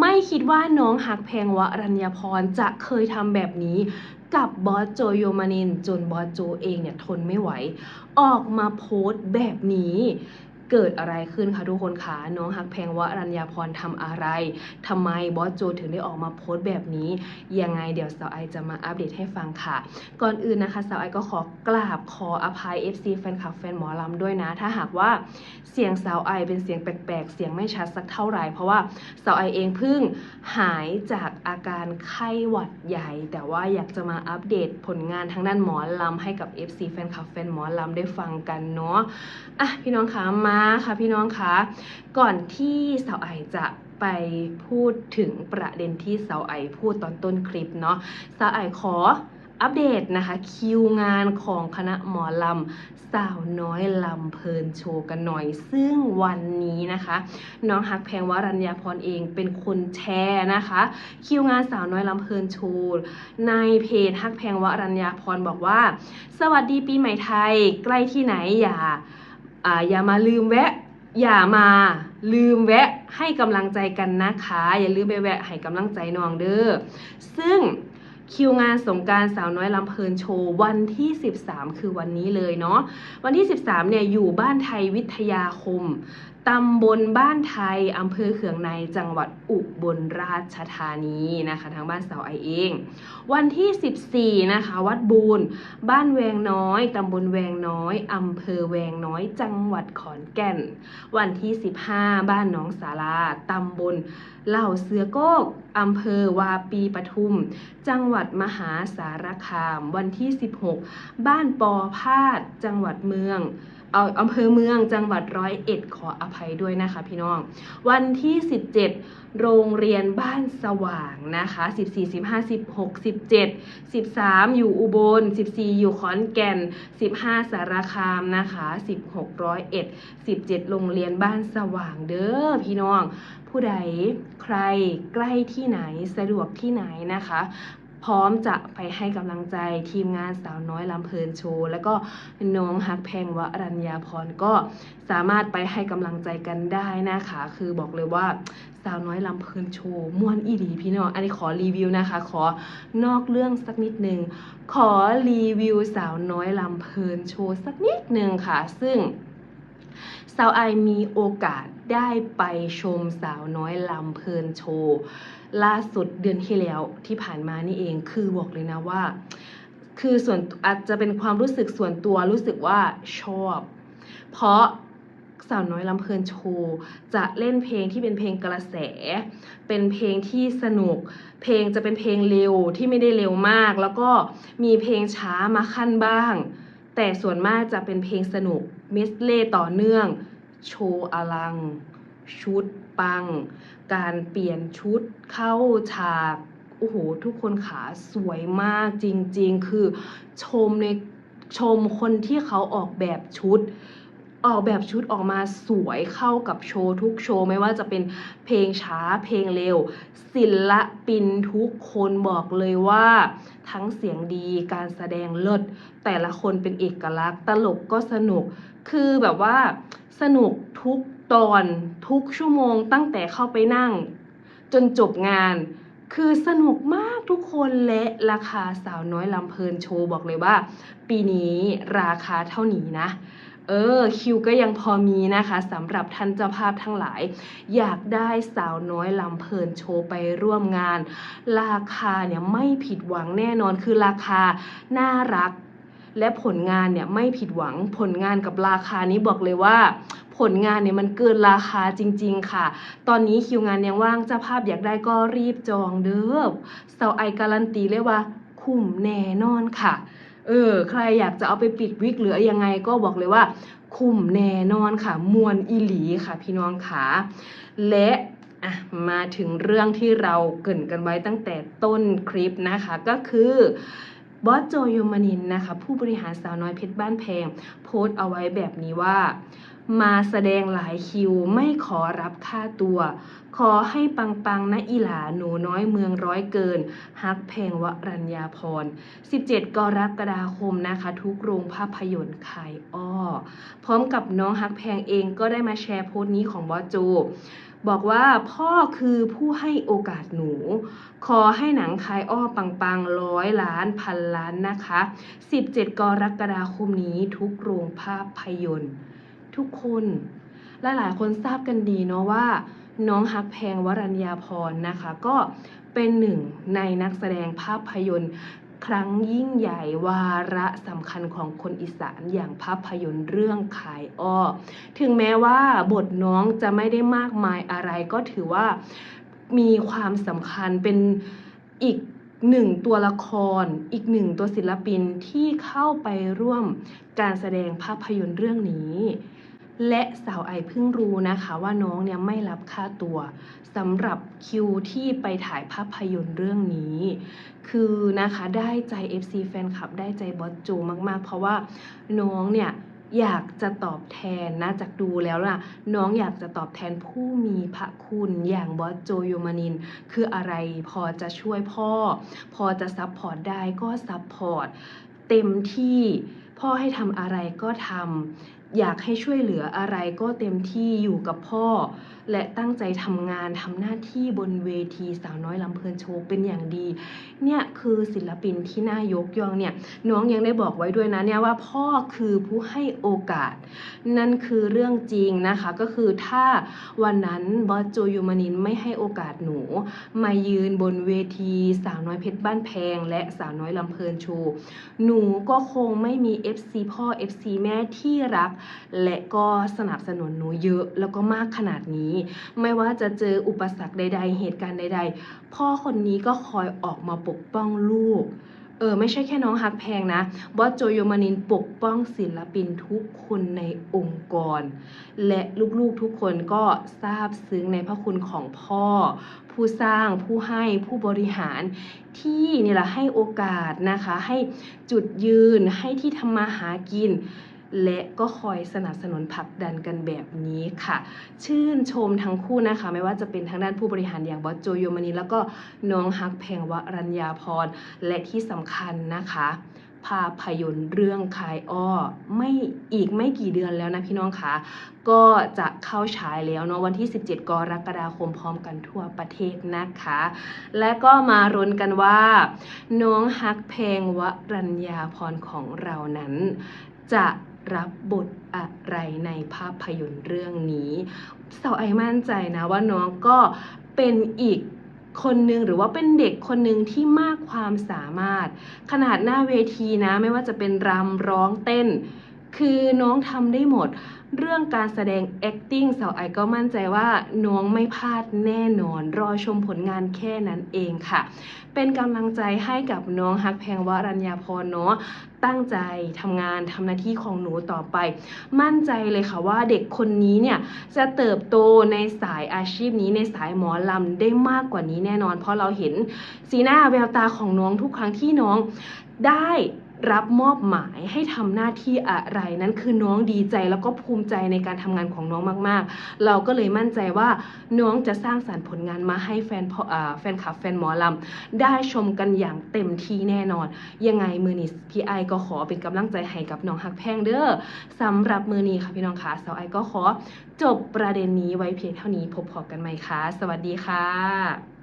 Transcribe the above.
ไม่คิดว่าน้องหักแพงวรัญญาพรจะเคยทำแบบนี้กับบอสโจโยมานินจนบอสโจเองเนี่ยทนไม่ไหว ออกมาโพสต์แบบนี้ เกิดอะไรขึ้นคะทุกคนคะน้องหักแพงวรัญญาพรทำอะไรทำไมบอสโจถึงได้ออกมาโพสต์แบบนี้ ยังไงเดี๋ยวสาวไอจะมาอัปเดตให้ฟังค่ะ ก่อนอื่นนะคะสาวไอก็ขอกราบขออภัย FC แฟนคลับแฟนหมอลำด้วยนะ ถ้าหากว่าเสียงสาวไอเป็นเสียงแปลกๆ เสียงไม่ชัดสักเท่าไหร่ เพราะว่าสาวไอเองเพิ่งหายจากอาการไข้หวัดใหญ่ แต่ว่าอยากจะมาอัปเดตผลงานทางด้านหมอลำให้กับ FC แฟนคลับแฟนหมอลำได้ฟังกันเนาะอะพี่น้องคะมาค่ะพี่น้องคะก่อนที่สาวไอจะไปพูดถึงประเด็นที่สาวไอพูดตอนต้นคลิปเนาะสาวไอขออัปเดตนะคะคิวงานของคณะหมอลำสาวน้อยลำเพลินโชว์กันหน่อย ซึ่งวันนี้นะคะ น้องฮักแพงวรัญญาพรเองเป็นคนแชร์นะคะ คิวงานสาวน้อยลำเพลินโชว์ในเพจฮักแพงวรัญญาพรบอกว่า สวัสดีปีใหม่ไทยใกล้ที่ไหนอย่า ออย่ามาลืมแวะ อย่ามาลืมแวะให้กำลังใจกันนะคะ อย่าลืมไปแวะให้กำลังใจน้องเด้อซึ่งคิวงานสงการสาวน้อยลำเพลินโชว์วันที่ 13 คือวันนี้เลยเนาะวันที่ 13เนี่ยอยู่บ้านไทยวิทยาคม ตำบลบ้านไทยอำเภอเขืองในจังหวัดอุบลราชธานีนะคะทางบ้านสาวไอเอง วันที่ 14 นะคะ วัดบูรบ้านแวงน้อยตำบลแวงน้อยอำเภอแวงน้อยจังหวัดขอนแก่น วันที่ 15 บ้านหนองสาราตำบลเหล่าเสือโกกอำเภอวาปีปทุม จังหวัดมหาสารคาม วันที่ 16 บ้านปอพาดจังหวัดเมือง เอาอำเภอเมืองจังหวัดร้อยเอ็ดขออภัยด้วยนะคะพี่น้อง วันที่ 17 โรงเรียนบ้านสว่างนะคะ 14 15 16 17 13 อยู่อุบล 14 อยู่ขอนแก่น 15 สารคามนะคะ 16ร้อยเอ็ด17 โรงเรียนบ้านสว่างเด้อพี่น้อง ผู้ใดใครใกล้ที่ไหนสะดวกที่ไหนนะคะ พร้อมจะไปให้กำลังใจทีมงานสาวน้อยลำเพลินโชว์แล้วก็น้องฮักแพงวรัญญาพรก็สามารถไปให้กำลังใจกันได้นะคะ คือบอกเลยว่าสาวน้อยลำเพลินโชว์ม่วนอีดีพี่น้อง อันนี้ขอรีวิวนะคะ ขอนอกเรื่องสักนิดหนึ่งขอรีวิวสาวน้อยลำเพลินโชว์สักนิดหนึ่งค่ะ ซึ่ง สาวไอมีโอกาสได้ไปชมสาวน้อยลำเพลินโชว์ล่าสุดเดือนที่แล้วที่ผ่านมานี่เองคือบอกเลยนะว่า คือส่วนอาจจะเป็นความรู้สึกส่วนตัวรู้สึกว่าชอบ เพราะสาวน้อยลำเพลินโชว์จะเล่นเพลงที่เป็นเพลงกระแส เป็นเพลงที่สนุก เพลงจะเป็นเพลงเร็วที่ไม่ได้เร็วมาก แล้วก็มีเพลงช้ามาขั้นบ้าง แต่ส่วนมากจะเป็นเพลงสนุก เมสเล่ต่อเนื่อง โชว์อลัง ชุดปัง การเปลี่ยนชุดเข้าฉากโอ้โหทุกคนขาสวยมากจริงๆ คือชมในชมคนที่เขาออกแบบชุด ออกแบบชุดออกมาสวยเข้ากับโชว์ทุกโชว์ไม่ว่าจะเป็นเพลงช้าเพลงเร็ว ศิลปินทุกคนบอกเลยว่า ทั้งเสียงดีการแสดงเลิศแต่ละคนเป็นเอกลักษณ์ ตลกก็สนุก คือแบบว่าสนุกทุกตอนทุกชั่วโมงตั้งแต่เข้าไปนั่ง จนจบงาน คือสนุกมากทุกคนและราคาสาวน้อยลำเพลินโชว์บอกเลยว่า ปีนี้ราคาเท่านี้นะ เออคิวก็ยังพอมีนะคะสำหรับท่านเจ้าภาพทั้งหลาย อยากได้สาวน้อยลำเพลินโชว์ไปร่วมงาน ราคาเนี่ยไม่ผิดหวังแน่นอนคือราคาน่ารัก และผลงานเนี่ยไม่ผิดหวังผลงานกับราคานี้บอกเลยว่าผลงานเนี่ยมันเกินราคาจริง ๆ ค่ะ ตอนนี้คิวงานยังว่างเจ้าภาพอยากได้ก็รีบจองเด้อเสาไอการันตีเลยว่าคุ้มแน่นอนค่ะ เออ ใครอยากจะเอาไปปิดวิกหรือยังไงก็บอกเลยว่า คุ้มแน่นอนค่ะ มวลอีหลีค่ะพี่น้องค่ะและอะมาถึงเรื่องที่เราเกินกันไว้ตั้งแต่ต้นคลิปนะคะ ก็คือบอสโจโยมานินนะคะ ผู้บริหารสาวน้อยเพชรบ้านแพง โพสต์เอาไว้แบบนี้ว่า มาแสดงหลายคิวไม่ขอรับค่าตัว ขอให้ปังๆนะอีหลาหนูน้อยเมืองร้อยเกิน ฮักแพลงวรัญญาพร 17 กรกฎาคมนะคะ ทุกโรงภาพยนตร์ขายอ้อ พร้อมกับน้องฮักแพงเองก็ได้มาแชร์โพสต์นี้ของบอสโจบอกว่าพ่อคือผู้ให้โอกาสหนู ขอให้หนังคายอ้อปังๆร้อยล้านพันล้านนะคะ 17 กรกฎาคมนี้ทุกโรงภาพยนตร์ ทุกคนและหลายคนทราบกันดีเนาะว่า น้องฮักแพงวรัญญาพรนะคะ ก็เป็นหนึ่งในนักแสดงภาพยนตร์ครั้งยิ่งใหญ่วาระสำคัญของคนอีสานอย่างภาพยนตร์เรื่องขายอ้อ ถึงแม้ว่าบทน้องจะไม่ได้มากมายอะไรก็ถือว่ามีความสำคัญเป็นอีกหนึ่งตัวละคร อีกหนึ่งตัวศิลปินที่เข้าไปร่วมการแสดงภาพยนตร์เรื่องนี้ และสาวไอเพิ่งรู้นะคะว่าน้องเนี่ยไม่รับค่าตัวสำหรับคิวที่ไปถ่ายภาพยนตร์เรื่องนี้ คือนะคะได้ใจ FC แฟนคลับได้ใจบอสโจมากๆ เพราะว่าน้องเนี่ยอยากจะตอบแทนนะจากดูแล้วล่ะน้องอยากจะตอบแทนผู้มีพระคุณอย่างบอสโจโยมานิน คืออะไรพอจะช่วยพ่อ พอจะซัพพอร์ตได้ก็ซัพพอร์ตเต็มที่พ่อให้ทำอะไรก็ทำ อยากให้ช่วยเหลืออะไรก็เต็มที่อยู่กับพ่อ และตั้งใจทำงานทำหน้าที่บนเวทีสาวน้อยลำเพลินโชว์เป็นอย่างดี เนี่ยคือศิลปินที่น่ายกย่องเนี่ยน้องยังได้บอกไว้ด้วยนะเนี่ยว่าพ่อคือผู้ให้โอกาส นั่นคือเรื่องจริงนะคะก็คือถ้าวันนั้นบอสโจยูมานินไม่ให้โอกาสหนู มายืนบนเวทีสาวน้อยเพชรบ้านแพง และสาวน้อยลำเพลินโชว์หนูก็คงไม่มี FC พ่อ FC แม่ที่รักและก็สนับสนุนหนูเยอะแล้วก็มากขนาดนี้ ไม่ว่าจะเจออุปสรรคใด ๆ เหตุการณ์ใด ๆ พ่อคนนี้ก็คอยออกมาปกป้องลูกเออไม่ใช่แค่น้องฮักแพงนะบอสโจโยมานินปกป้องศิลปินทุกคนในองค์กร และลูกๆทุกคนก็ทราบซึ้งในพระคุณของพ่อ ผู้สร้างผู้ให้ผู้บริหารที่นี่แหละให้โอกาสนะคะ ให้จุดยืนให้ที่ทำมาหากิน และก็คอยสนับสนุนผลักดันกันแบบนี้ค่ะ ชื่นชมทั้งคู่นะคะ ไม่ว่าจะเป็นทางด้านผู้บริหารอย่างบอสโจโยมานีแล้วก็น้องฮักแพงวรัญญาพรและที่สำคัญนะคะภาพยนตร์เรื่องคายอ้อไม่อีกไม่กี่เดือนแล้วนะพี่น้องคะก็จะเข้าฉายแล้วเนาะวันที่ 17 กรกฎาคมพร้อมกันทั่วประเทศนะคะ และก็มารุนกันว่า น้องฮักเพลงวรัญญาพรของเรานั้น จะ รับบทอะไรในภาพยนตร์เรื่องนี้ สาวไอมั่นใจนะว่าน้องก็เป็นอีกคนหนึ่งหรือว่าเป็นเด็กคนหนึ่งที่มากความสามารถ ขนาดหน้าเวทีนะไม่ว่าจะเป็นรำร้องเต้น คือน้องทำได้หมด เรื่องการแสดง acting สาวไอก็มั่นใจว่าน้องไม่พลาดแน่นอน รอชมผลงานแค่นั้นเองค่ะ เป็นกำลังใจให้กับน้องฮักแพงวรัญญาพรเนาะตั้งใจทำงานทำหน้าที่ของหนูต่อไป มั่นใจเลยค่ะว่าเด็กคนนี้เนี่ยจะเติบโตในสายอาชีพนี้ในสายหมอลำได้มากกว่านี้แน่นอน เพราะเราเห็นสีหน้าแววตาของน้องทุกครั้งที่น้องได้ รับมอบหมายให้ทำหน้าที่อะไรนั้นคือน้องดีใจแล้วก็ภูมิใจในการทำงานของน้องมาก ๆ เราก็เลยมั่นใจว่าน้องจะสร้างสรรค์ผลงานมาให้แฟนพออ่แฟนคลับแฟนหมอลำได้ชมกันอย่างเต็มที่แน่นอน ยังไงมือนี้พี่ไอก็ขอเป็นกำลังใจให้กับน้องฮักแพงเด้อสำหรับมือนี้ค่ะพี่น้องคะสาวไอก็ขอจบประเด็นนี้ไว้เพียงเท่านี้พบพอกันใหม่ค่ะสวัสดีค่ะ